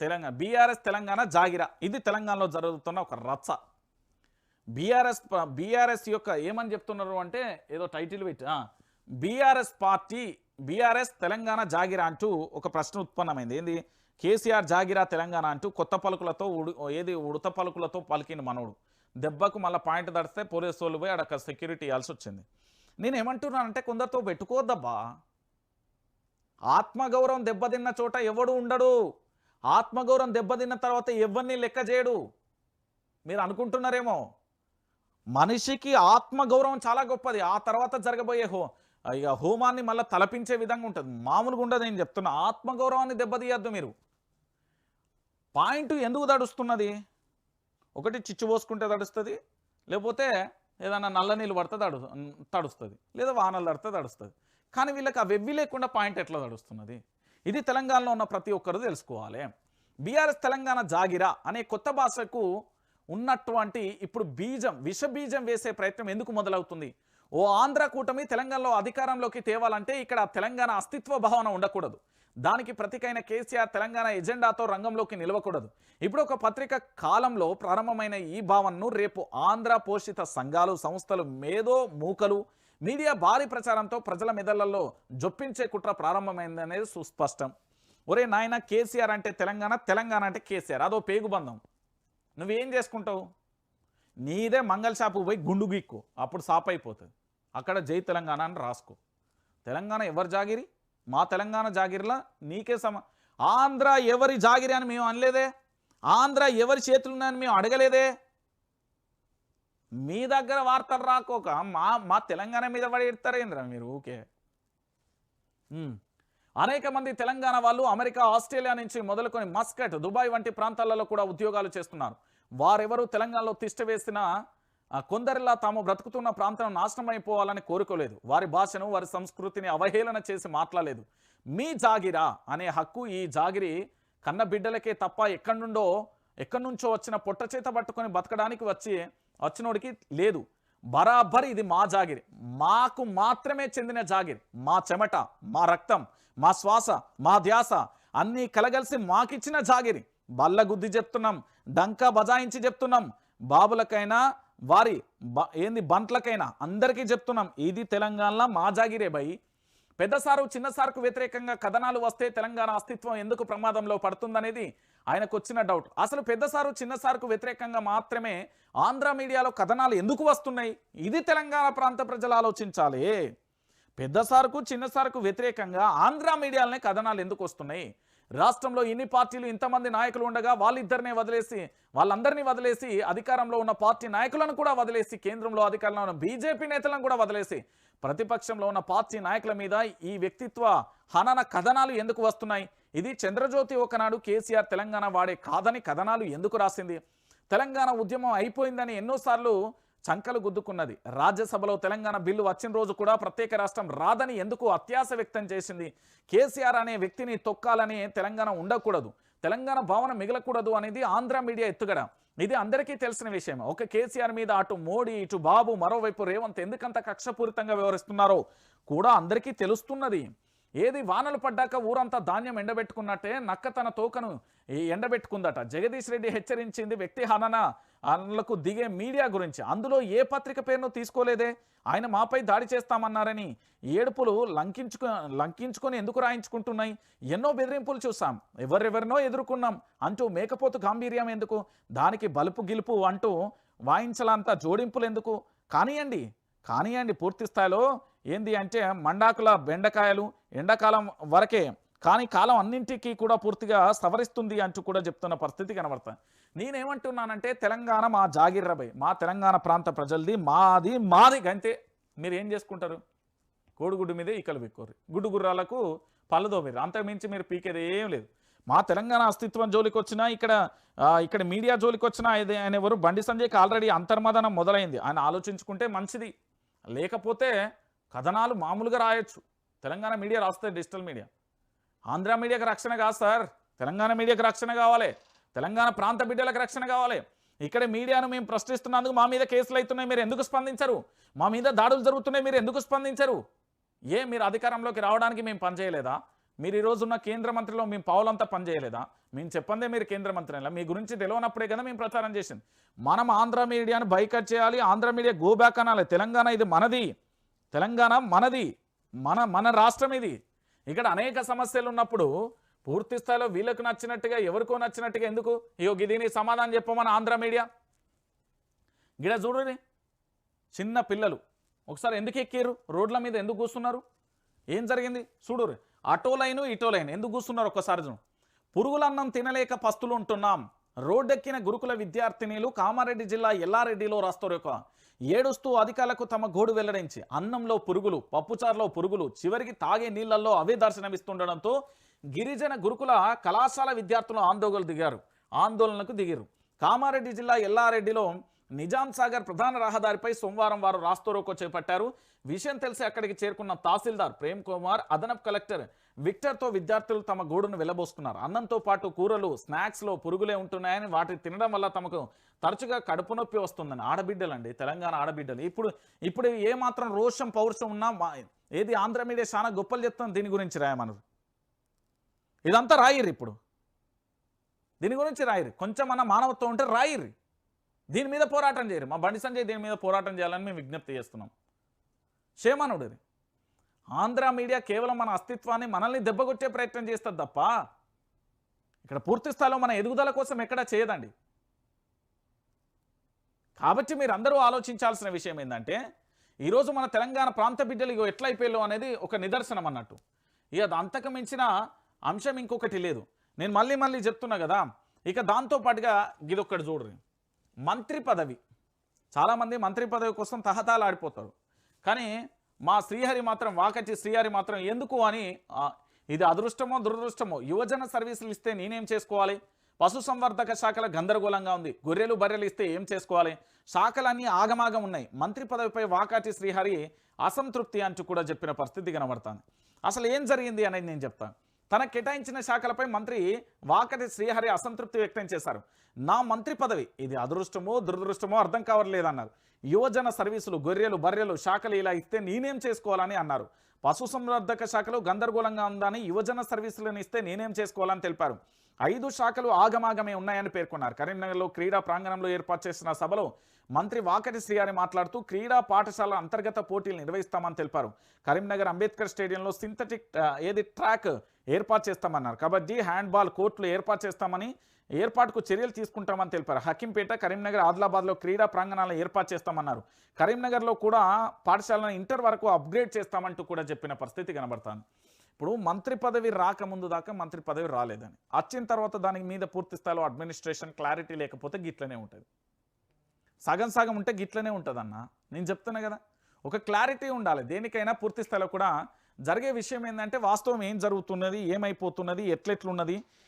Telangana BRS Telangana జాగిరా. ఇది తెలంగాణలో జరుగుతున్న ఒక రచ్చ. బీఆర్ఎస్ బీఆర్ఎస్ యొక్క ఏమని చెప్తున్నారు అంటే ఏదో టైటిల్ పెట్టి బీఆర్ఎస్ పార్టీ బీఆర్ఎస్ తెలంగాణ జాగిరా అంటూ ఒక ప్రశ్న ఉత్పన్నమైంది. ఏంది? కేసీఆర్ జాగిరా తెలంగాణ అంటూ కొత్త పలుకులతో ఉడు ఏది ఉడత పలుకులతో పలికిన మనోడు. దెబ్బకు మళ్ళీ పాయింట్ దడిస్తే పోలీసు వాళ్ళు పోయి అక్కడ సెక్యూరిటీ ఇవ్వాల్సి వచ్చింది. నేను ఏమంటున్నానంటే కొందరితో పెట్టుకోవద్దబ్బా ఆత్మగౌరవం దెబ్బతిన్న చోట ఎవడు ఉండడు. ఆత్మగౌరవం దెబ్బతిన్న తర్వాత ఎవరిని లెక్క చేయడు? మీరు అనుకుంటున్నారేమో. మనిషికి ఆత్మగౌరవం చాలా గొప్పది. ఆ తర్వాత జరగబోయే హో ఇక హోమాన్ని మళ్ళీ తలపించే విధంగా ఉంటుంది. మామూలుగా ఉండదు నేను చెప్తున్నా. ఆత్మగౌరవాన్ని దెబ్బతీయద్దు మీరు. పాయింట్ ఎందుకు తడుస్తున్నది? ఒకటి చిచ్చు పోసుకుంటే తడుస్తుంది లేకపోతే ఏదైనా నల్ల నీళ్ళు పడితే తడు తడుస్తుంది లేదా వానలు తడితే తడుస్తుంది. కానీ వీళ్ళకి ఆ వెవ్వి లేకుండా పాయింట్ ఎట్లా తడుస్తున్నది? ఇది తెలంగాణలో ఉన్న ప్రతి ఒక్కరు తెలుసుకోవాలి. బీఆర్ఎస్ తెలంగాణ జాగిరా అనే కొత్త భాషకు ఉన్నటువంటి ఇప్పుడు బీజం విష బీజం వేసే ప్రయత్నం ఎందుకు మొదలవుతుంది? ఓ ఆంధ్ర కూటమి తెలంగాణలో అధికారంలోకి తేవాలంటే ఇక్కడ తెలంగాణ అస్తిత్వ భావన ఉండకూడదు. దానికి ప్రతికైన కేసీఆర్ తెలంగాణ ఎజెండాతో రంగంలోకి నిలవకూడదు. ఇప్పుడు ఒక పత్రిక కాలంలో ప్రారంభమైన ఈ భావనను రేపు ఆంధ్ర పోషిత సంఘాలు సంస్థలు మేధో మూకలు మీడియా భారీ ప్రచారంతో ప్రజల మెదళ్ళలో జొప్పించే కుట్ర ప్రారంభమైందనేది సుస్పష్టం. ఒరే నాయన కేసీఆర్ అంటే తెలంగాణ తెలంగాణ అంటే కేసీఆర్. అదో పేగుబంధం. నువ్వేం చేసుకుంటావు? నీదే మంగళ షాపు పోయి గుండు గీక్కు. అప్పుడు సాప్ అయిపోతుంది. అక్కడ జై తెలంగాణ అని రాసుకో. తెలంగాణ ఎవరు జాగిరి? మా తెలంగాణ జాగిరిలా? నీకే సమ. ఆంధ్ర ఎవరి జాగిరి అని మేము అనలేదే? ఆంధ్ర ఎవరి చేతులున్నాయని మేము అడగలేదే? మీ దగ్గర వార్తలు రాకోక మా మా తెలంగాణ మీద పడి ఎడతారేంద్ర మీరు? ఊకే. అనేక మంది తెలంగాణ వాళ్ళు అమెరికా ఆస్ట్రేలియా నుంచి మొదలుకొని మస్కట్ దుబాయ్ వంటి ప్రాంతాలలో కూడా ఉద్యోగాలు చేస్తున్నారు. వారెవరు తెలంగాణలో తిష్ట వేసిన కొందరిలా తాము బ్రతుకుతున్న ప్రాంతం నాశనం అయిపోవాలని కోరుకోలేదు. వారి భాషను వారి సంస్కృతిని అవహేళన చేసి మాట్లాడలేదు. మీ జాగిరా అనే హక్కు ఈ జాగిరి కన్న బిడ్డలకే తప్ప ఎక్కడి నుండో ఎక్కడి నుంచో వచ్చిన పొట్ట చేత పట్టుకొని బతకడానికి వచ్చి వచ్చినోడికి లేదు. బరాబర్ ఇది మా జాగిరి. మాకు మాత్రమే చెందిన జాగిరి. మా చెమట మా రక్తం మా శ్వాస మా ధ్యాస అన్నీ కలగలిసి మాకిచ్చిన జాగిరి. బల్ల గుద్ది చెప్తున్నాం డంకా బజాయించి చెప్తున్నాం. బాబులకైనా వారి బ- ఏంది బంట్లకైనా అందరికీ చెప్తున్నాం ఇది తెలంగాణలో మా జాగిరే భయ్. పెద్దసారు చిన్న వ్యతిరేకంగా కథనాలు వస్తే తెలంగాణ అస్తిత్వం ఎందుకు ప్రమాదంలో పడుతుందనేది ఆయనకు వచ్చిన డౌట్ అసలు పెద్ద సారు చిన్న సార్కు వ్యతిరేకంగా మాత్రమే ఆంధ్ర మీడియాలో కథనాలు ఎందుకు వస్తున్నాయి? ఇది తెలంగాణ ప్రాంత ప్రజలు ఆలోచించాలి. పెద్ద సార్కు చిన్న సార్కు వ్యతిరేకంగా ఆంధ్ర మీడియాలనే కథనాలు ఎందుకు వస్తున్నాయి? రాష్ట్రంలో ఇన్ని పార్టీలు ఇంతమంది నాయకులు ఉండగా వాళ్ళిద్దరినే వదిలేసి వాళ్ళందరినీ వదిలేసి అధికారంలో ఉన్న పార్టీ నాయకులను కూడా వదిలేసి కేంద్రంలో అధికారంలో ఉన్న బీజేపీ నేతలను కూడా వదిలేసి ప్రతిపక్షంలో ఉన్న పార్టీ నాయకుల మీద ఈ వ్యక్తిత్వ హనన కథనాలు ఎందుకు వస్తున్నాయి? ఇది చంద్రజ్యోతి ఒకనాడు కేసీఆర్ తెలంగాణ వాడే కాదని కథనాలు ఎందుకు రాసింది? తెలంగాణ ఉద్యమం అయిపోయిందని ఎన్నోసార్లు చంకలు గుద్దుకున్నది. రాజ్యసభలో తెలంగాణ బిల్లు వచ్చిన రోజు కూడా ప్రత్యేక రాష్ట్రం రాదని ఎందుకు అత్యాశ వ్యక్తం చేసింది? కేసీఆర్ అనే వ్యక్తిని తొక్కాలని తెలంగాణ ఉండకూడదు. తెలంగాణ భావన మిగలకూడదు అనేది ఆంధ్ర మీడియా ఎత్తుగడ. ఇది అందరికీ తెలిసిన విషయం. ఒక కేసీఆర్ మీద అటు మోడీ ఇటు బాబు మరోవైపు రేవంత్ ఎందుకంత కక్షపూరితంగా వ్యవహరిస్తున్నారో కూడా అందరికీ తెలుస్తున్నది. ఏది వానలు పడ్డాక ఊరంతా ధాన్యం ఎండబెట్టుకున్నట్టే నక్క తన తోకను ఎండబెట్టుకుందట. జగదీష్ రెడ్డి హెచ్చరించింది వ్యక్తి హనన. అనలకు దిగే మీడియా గురించి. అందులో ఏ పత్రిక పేరును తీసుకోలేదే? ఆయన మాపై దాడి చేస్తామన్నారని. ఏడుపులు లంకించుకు లంకించుకొని ఎందుకు రాయించుకుంటున్నాయి? ఎన్నో బెదిరింపులు చూసాం ఎవరెవరినో ఎదుర్కొన్నాం. అంటూ మేకపోతు గాంభీర్యం ఎందుకు? దానికి బలుపు గిలుపు అంటూ వాయించలంత జోడింపులు ఎందుకు కానియండి కానియండి పూర్తి స్థాయిలో. ఏంది అంటే మండాకుల బెండకాయలు ఎండాకాలం వరకే కానీ కాలం అన్నింటికీ కూడా పూర్తిగా సవరిస్తుంది అంటూ కూడా చెప్తున్న పరిస్థితి కనబడుతుంది. నేనేమంటున్నానంటే తెలంగాణ మా జాగిర్రబై మా తెలంగాణ ప్రాంత ప్రజలది మాది మాది గంతే. మీరు ఏం చేసుకుంటారు? కోడిగుడ్డు మీదే ఈకలు పెక్కోరు. గుడ్డు గుర్రాలకు పళ్ళు దోమిరు అంతకుమించి మీరు పీకేది ఏం లేదు. మా తెలంగాణ అస్తిత్వం జోలికి వచ్చినా ఇక్కడ ఇక్కడ మీడియా జోలికి వచ్చినా ఇది ఆయన ఎవరు బండి సంజయ్కి ఆల్రెడీ అంతర్మదనం మొదలైంది. ఆయన ఆలోచించుకుంటే మంచిది. లేకపోతే కథనాలు మామూలుగా రాయొచ్చు. తెలంగాణ మీడియా రాస్తుంది డిజిటల్ మీడియా. ఆంధ్ర మీడియాకి రక్షణ కాదు సార్. తెలంగాణ మీడియాకి రక్షణ కావాలి. తెలంగాణ ప్రాంత బిడ్డలకు రక్షణ కావాలి. ఇక్కడ మీడియాను మేము ప్రశ్నిస్తున్నందుకు మా మీద కేసులు అవుతున్నాయి మీరు ఎందుకు స్పందించరు? మా మీద దాడులు జరుగుతున్నాయి మీరు ఎందుకు స్పందించరు? ఏ మీరు అధికారంలోకి రావడానికి మేము పనిచేయలేదా మీరు ఈరోజు ఉన్న కేంద్ర మంత్రిలో మేము పావులంతా పనిచేయలేదా మేము చెప్పందే మీరు కేంద్ర మంత్రి మీ గురించి తెలియనప్పుడే కదా మేము ప్రచారం చేసింది. మనం ఆంధ్ర మీడియాను బైకట్ చేయాలి ఆంధ్ర మీడియా గో బ్యాక్ అనాలి. తెలంగాణ ఇది మనది. తెలంగాణ మనది మన మన రాష్ట్రం ఇది. ఇక్కడ అనేక సమస్యలు ఉన్నప్పుడు పూర్తి స్థాయిలో వీళ్ళకు నచ్చినట్టుగా ఎవరికో నచ్చినట్టుగా ఎందుకు? ఇగో దీనికి సమాధానం చెప్పమని ఆంధ్ర మీడియా. గిడ చూడండి చిన్న పిల్లలు. ఒకసారి ఎందుకు ఎక్కారు రోడ్ల మీద ఎందుకు కూస్తున్నారు ఏం జరిగింది? చూడు అటో లైను ఇటో లైన్ ఎందుకు కూస్తున్నారు ఒక్కసారి చూడు. పురుగులన్నం తినలేక పస్తులు ఉంటున్నాం. రోడ్డెక్కిన గురుకుల విద్యార్థినిలు కామారెడ్డి జిల్లా ఎల్లారెడ్డిలో రాస్తారు యొక్క ఏడుస్తూ అధికారులకు తమ గోడు వెల్లడించి అన్నంలో పురుగులు పప్పుచారులో పురుగులు చివరికి తాగే నీళ్ళలో అవే దర్శనమిస్తుండడంతో గిరిజన గురుకుల కళాశాల విద్యార్థులు ఆందోళన దిగారు. ఆందోళనకు దిగారు కామారెడ్డి జిల్లా ఎల్లారెడ్డిలో నిజాం సాగర్ ప్రధాన రహదారిపై సోమవారం వారు రాస్తోరోకో చేపట్టారు. విషయం తెలిసి అక్కడికి చేరుకున్న తహసీల్దార్ ప్రేమ్ కుమార్ అదనపు కలెక్టర్ విక్టర్తో విద్యార్థులు తమ గూడును వెలబోసుకున్నారు. అన్నంతో పాటు కూరలు స్నాక్స్లో పురుగులే ఉంటున్నాయని వాటిని తినడం వల్ల తమకు తరచుగా కడుపు నొప్పి వస్తుందని ఆడబిడ్డలండి తెలంగాణ ఆడబిడ్డలు. ఇప్పుడు ఇప్పుడు ఏమాత్రం రోషం పౌరుషం ఉన్నా మా- ఏది ఆంధ్ర మీడియా చాలా గొప్పలు చెప్తాం దీని గురించి రాయమన్నారు ఇదంతా రాయిర్రు ఇప్పుడు. దీని గురించి రాయిర్రి. కొంచెం మన మానవత్వం ఉంటే రాయిర్రు. దీని మీద పోరాటం చేయరు. మా బండి సంజయ్ దీని మీద పోరాటం చేయాలని మేము విజ్ఞప్తి చేస్తున్నాం. క్షేమానుడు ఆంధ్ర మీడియా కేవలం మన అస్తిత్వాన్ని మనల్ని దెబ్బకొట్టే ప్రయత్నం చేస్తుంది తప్ప ఇక్కడ పూర్తి స్థాయిలో మన ఎదుగుదల కోసం ఎక్కడా చేయదండి. కాబట్టి మీరు అందరూ ఆలోచించాల్సిన విషయం ఏంటంటే ఈరోజు మన తెలంగాణ ప్రాంత బిడ్డలు ఇగో ఎట్లా అనేది ఒక నిదర్శనం అన్నట్టు. ఇక అది అంతకు మించిన అంశం ఇంకొకటి లేదు. నేను మళ్ళీ మళ్ళీ చెప్తున్నా కదా ఇక దాంతో పాటుగా ఇదొక్కటి చూడరు. మంత్రి పదవి. చాలామంది మంత్రి పదవి కోసం తహతాలాడిపోతారు. కానీ మా శ్రీహరి మాత్రం వాకచి శ్రీహరి మాత్రం ఎందుకు అని ఇది అదృష్టమో దురదృష్టమో యువజన సర్వీసులు ఇస్తే నేనేం చేసుకోవాలి? పశుసంవర్ధక శాఖల గందరగోళంగా ఉంది. గొర్రెలు బర్రెలు ఇస్తే ఏం చేసుకోవాలి? శాఖలన్నీ ఆగమాగం ఉన్నాయి. మంత్రి పదవిపై వాకాటి శ్రీహరి అసంతృప్తి అంటూ కూడా చెప్పిన పరిస్థితి కనబడుతుంది. అసలు ఏం జరిగింది అనేది నేను చెప్తాను. తన కేటాయించిన శాఖలపై మంత్రి వాకటి శ్రీహరి అసంతృప్తి వ్యక్తం చేశారు. నా మంత్రి పదవి ఇది అదృష్టమో దురదృష్టమో అర్థం కావట్లేదన్నారు. యువజన సర్వీసులు గొర్రెలు బర్రెలు శాఖలు ఇలా ఇస్తే నేనేం చేసుకోవాలని అన్నారు. పశుసంవర్ధక శాఖలు గందరగోళంగా ఉందని యువజన సర్వీసులను ఇస్తే నేనేం చేసుకోవాలని తెలిపారు. ఐదు శాఖలు ఆగమాగమే ఉన్నాయని పేర్కొన్నారు. కరీంనగర్లో క్రీడా ప్రాంగణంలో ఏర్పాటు చేసిన సభలో మంత్రి వాకటి శ్రీహరి మాట్లాడుతూ క్రీడా పాఠశాల అంతర్గత పోటీలు నిర్వహిస్తామని తెలిపారు. కరీంనగర్ అంబేద్కర్ స్టేడియంలో సింథటిక్ ఏది ట్రాక్ ఏర్పాటు చేస్తామన్నారు. కబడ్డీ హ్యాండ్బాల్ కోర్టులు ఏర్పాటు చేస్తామని ఏర్పాటుకు చర్యలు తీసుకుంటామని తెలిపారు. హకీంపేట కరీంనగర్ ఆదిలాబాద్లో క్రీడా ప్రాంగణాలను ఏర్పాటు చేస్తామన్నారు. కరీంనగర్లో కూడా పాఠశాలను ఇంటర్ వరకు అప్గ్రేడ్ చేస్తామంటూ కూడా చెప్పిన పరిస్థితి కనబడుతుంది. ఇప్పుడు మంత్రి పదవి రాకముందు దాకా మంత్రి పదవి రాలేదని. వచ్చిన తర్వాత దాని మీద పూర్తి స్థాయిలో అడ్మినిస్ట్రేషన్ క్లారిటీ లేకపోతే గిట్లనే ఉంటుంది. సగం సగం ఉంటే గిట్లనే ఉంటుంది నేను చెప్తున్నా కదా. ఒక క్లారిటీ ఉండాలి. దేనికైనా పూర్తి స్థాయిలో కూడా జరిగే విషయం ఏంటంటే వాస్తవం ఏం జరుగుతున్నది ఏమైపోతున్నది ఎట్లెట్లున్నది?